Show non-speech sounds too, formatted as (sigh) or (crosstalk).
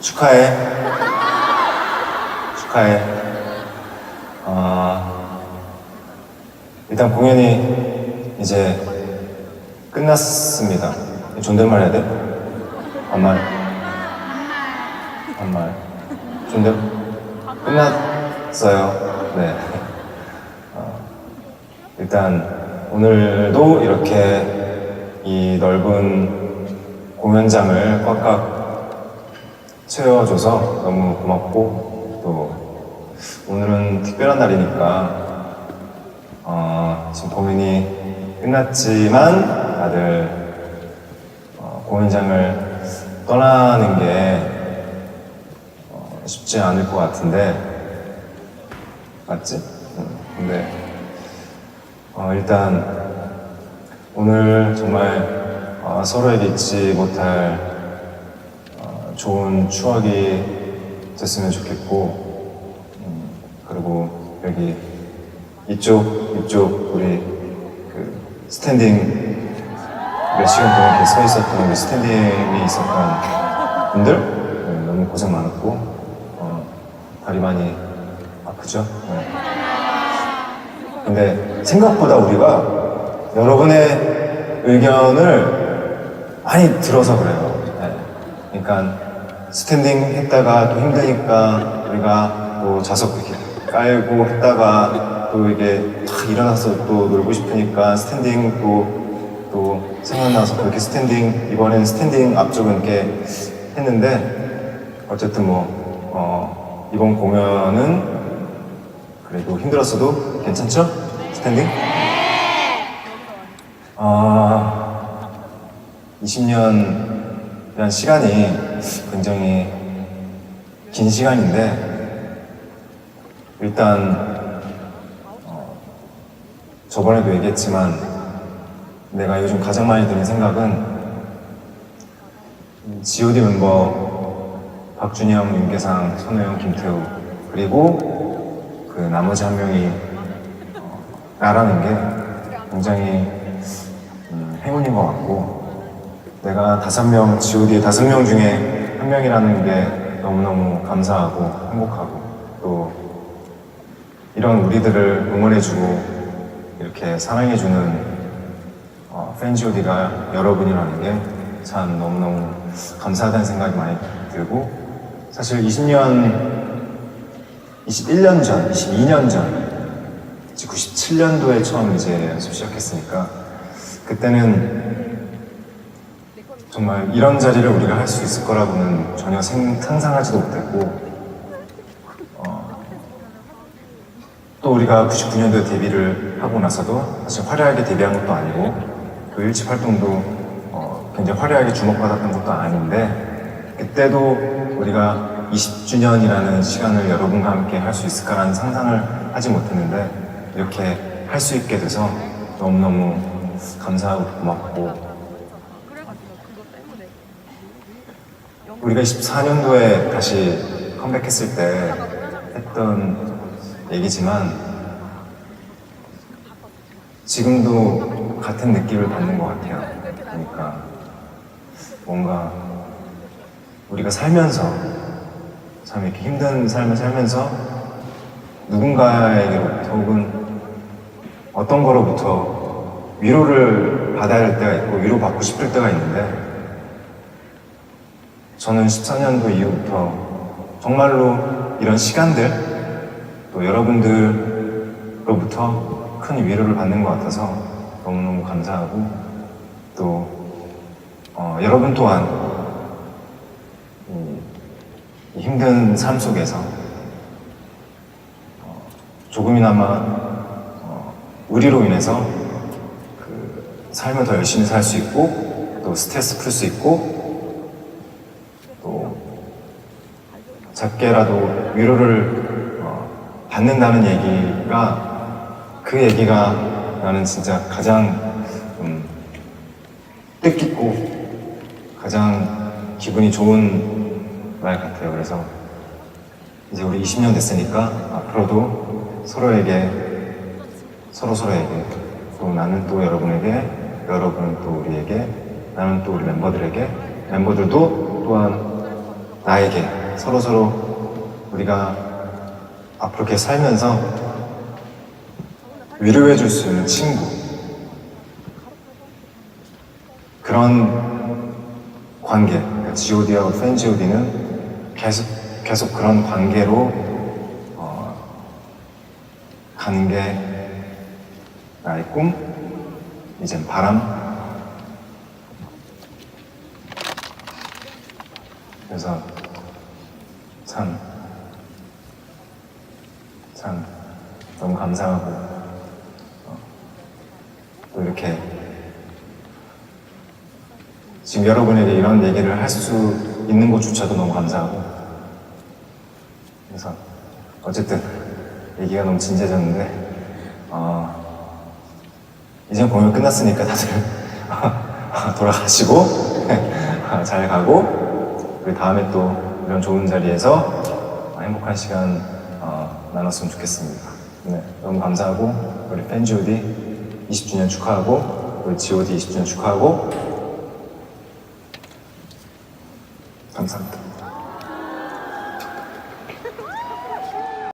축하해. 축하해. 어, 일단 공연이 이제 끝났습니다. 존댓말 해야 돼? 반말. 반말. 존댓, 끝났어요. 네. 어, 일단 오늘도 이렇게 이 넓은 공연장을 꽉꽉 채워줘서 너무 고맙고 또 오늘은 특별한 날이니까 어, 지금 공연이 끝났지만 다들 어, 공연장을 떠나는 게 어, 쉽지 않을 것 같은데 맞지? 응. 근데 어, 일단 오늘 정말 어, 서로에게 잊지 못할 어, 좋은 추억이 됐으면 좋겠고 음, 그리고 여기 이쪽 이쪽 우리 그 스탠딩 몇 시간 동안 이렇게 서 있었던 우리 스탠딩이 있었던 분들 네, 너무 고생 많았고 어, 다리 많이 아프죠? 네. 근데 생각보다 우리가 여러분의 의견을 많이 들어서 그래요. 네. 그러니까 스탠딩 했다가 또 힘드니까 우리가 또 좌석 이렇게 깔고 했다가 또 이게 탁 일어나서 또 놀고 싶으니까 스탠딩 또, 또 생각나서 그렇게 스탠딩 이번엔 스탠딩 앞쪽은 이렇게 했는데 어쨌든 뭐 어, 이번 공연은 그래도 힘들었어도 괜찮죠? 스탠딩? 아, 20년 이란 시간이 굉장히 긴 시간인데 일단 어, 저번에도 얘기했지만 내가 요즘 가장 많이 드는 생각은 G.O.D 멤버 박준영, 윤계상, 손호영, 김태우 그리고 그 나머지 한 명이 어, 나라는 게 굉장히 음, 행운인 것 같고 내가 다섯 명 G.O.D의 다섯 명 중에 한 명이라는 게 너무너무 감사하고 행복하고 또 이런 우리들을 응원해주고 이렇게 사랑해주는 어, 팬 G.O.D가 여러분이라는 게 참 너무너무 감사하다는 생각이 많이 들고 사실 20년 21년 전, 22년 전, 97년도에 처음 이제 연습 시작했으니까 그때는 정말 이런 자리를 우리가 할 수 있을 거라고는 전혀 생, 상상하지도 못했고 어, 또 우리가 99년도에 데뷔를 하고 나서도 사실 화려하게 데뷔한 것도 아니고 또 일집 활동도 어, 굉장히 화려하게 주목받았던 것도 아닌데 그때도 우리가 20주년이라는 시간을 여러분과 함께 할 수 있을까라는 상상을 하지 못했는데 이렇게 할 수 있게 돼서 너무너무 감사하고 고맙고 우리가 24년도에 다시 컴백했을 때 했던 얘기지만 지금도 같은 느낌을 받는 것 같아요. 그러니까 뭔가 우리가 살면서 참 이렇게 힘든 삶을 살면서 누군가에게로부터 혹은 어떤 거로부터 위로를 받아야 할 때가 있고 위로받고 싶을 때가 있는데 저는 14년도 이후부터 정말로 이런 시간들 또 여러분들로부터 큰 위로를 받는 것 같아서 너무너무 감사하고 또 어, 여러분 또한 힘든 삶 속에서 어, 조금이나마 어, 우리로 인해서 그 삶을 더 열심히 살 수 있고 또 스트레스 풀 수 있고 또 작게라도 위로를 어, 받는다는 얘기가 그 얘기가 나는 진짜 가장 음, 뜻깊고 가장 기분이 좋은 말 같아요. 그래서 이제 우리 20년 됐으니까 앞으로도 서로에게 서로 서로에게 또 나는 또 여러분에게 여러분은 또 우리에게 나는 또 우리 멤버들에게 멤버들도 또한 나에게 서로 서로 우리가 앞으로 이렇게 살면서 위로해 줄 수 있는 친구. 그런 관계 그러니까 G.O.D하고 팬 G.O.D는 계속 계속 그런 관계로 어, 가는 게 나의 꿈 이젠 바람. 그래서 참, 참 너무 감사하고 어, 또 이렇게 지금 여러분에게 이런 얘기를 할 수 있는 것조차도 너무 감사하고 그래서 어쨌든 얘기가 너무 진지해졌는데 어, 이제 공연 끝났으니까 다들 (laughs) 돌아가시고 (laughs) 잘 가고 우리 다음에 또 이런 좋은 자리에서 행복한 시간 어, 나눴으면 좋겠습니다. 네, 너무 감사하고 우리 팬 G.O.D 20주년 축하하고 우리 G.O.D 20주년 축하하고